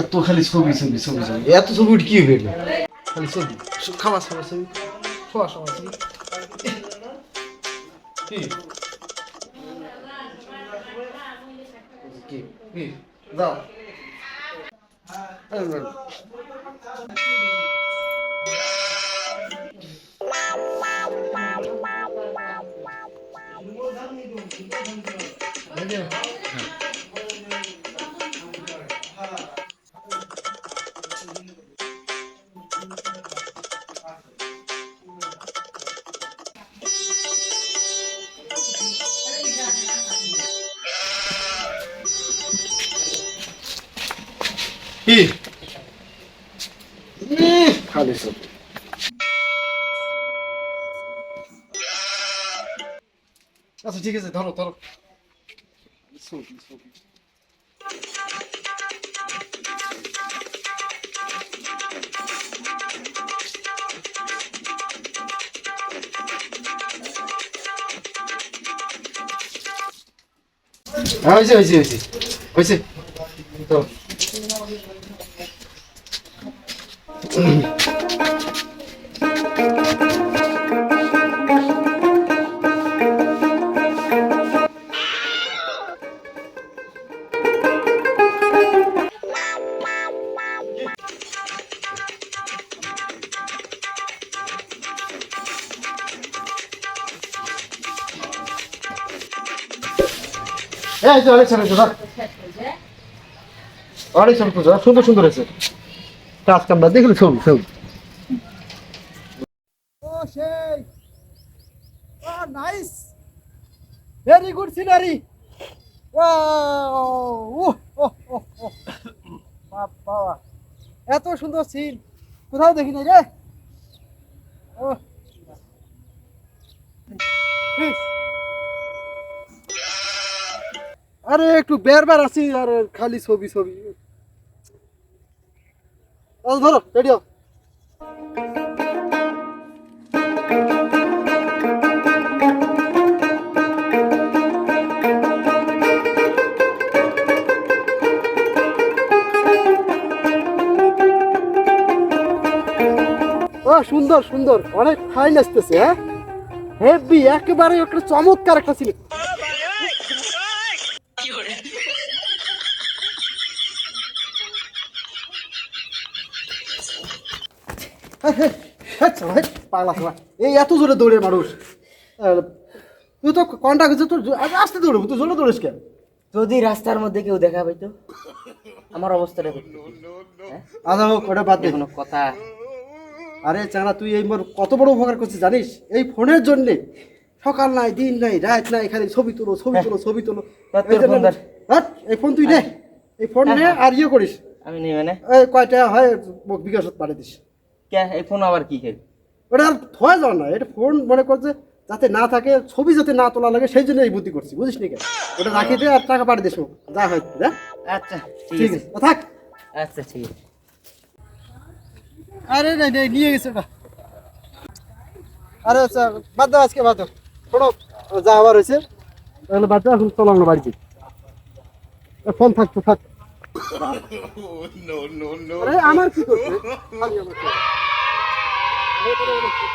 এত খালি ছবি ছবি ছবি ছবি। এত ছবি উঠে কি হবে খালি ছবি। খাওয়া খাওয়া ছবি। খাওয়া খাওয়া ছবি। কি? দাও। আরে কি খালি ছবি আচ্ছা ঠিক আছে ধরো ধরো ছবি হ্যাঁ হয়েছে হয়েছে হয়েছে হয়েছে তো এই যে অনেক সুন্দর ধর অনেক সুন্দর ধর, সুন্দর সুন্দর হয়েছে কাজ কামটা দেখলে ছবি ছবি ও সেই। ও নাইস ভেরি গুড সিনারি বাবা। এত সুন্দর সিন কোথাও দেখি নাই রে? ও আরে, একটু বের বের আছি আর, খালি ছবি ছবি। ধরো রেডিও ও, সুন্দর সুন্দর। অনেক ফাইন আসতেছে হ্যাঁ? হেভি, একেবারে একটা চমৎকার একটা ছিল পাগলা এই এত জোরে দৌড়ে মানুষ। তুই তো কন্টাক্ট তোর আসতে দৌড়বো তুই জোরে দৌড়িস কেন? যদি রাস্তার মধ্যে কেউ দেখা পাইতো আমার অবস্থাটা করতো আচ্ছা হোক ওটা বাদ দে। কোনো কথা। আরে চানা তুই এই মোর কত বড় উপকার করছিস জানিস? এই ফোনের জন্যে সকাল নাই দিন নাই রাত নাই খালি ছবি তোলো ছবি তোলো ছবি তোলো। তা এই ফোন তুই নে। এই ফোন নে আর ইয়ে করিস। আমি নেই মানে এই কয়টা হয় বিকাশত পাঠিয়ে দিস। কে ফোন আবার কি খেয়ে? ওটা আর থয় যাওয়ার না এটা ফোন মনে করছে যাতে না থাকে ছবি যাতে না তোলা লাগে সেই জন্য এই বুদ্ধি করছি বুঝিস নি ওটা রাখি দে আর টাকা পাঠিয়ে দিস যা হয় যা। আচ্ছা ঠিক আছে। থাক। আচ্ছা ঠিক আছে। আরে নাই নাই নিয়ে গেছে ওটা। আরে আচ্ছা বাদ দাও আজকে বাদ দাও। শোনো যা আবার হয়েছে তাহলে বাদ দাও এখন চলো আমরা বাড়িতে ফোন থাকতো থাক। আরে আমার কি করছে?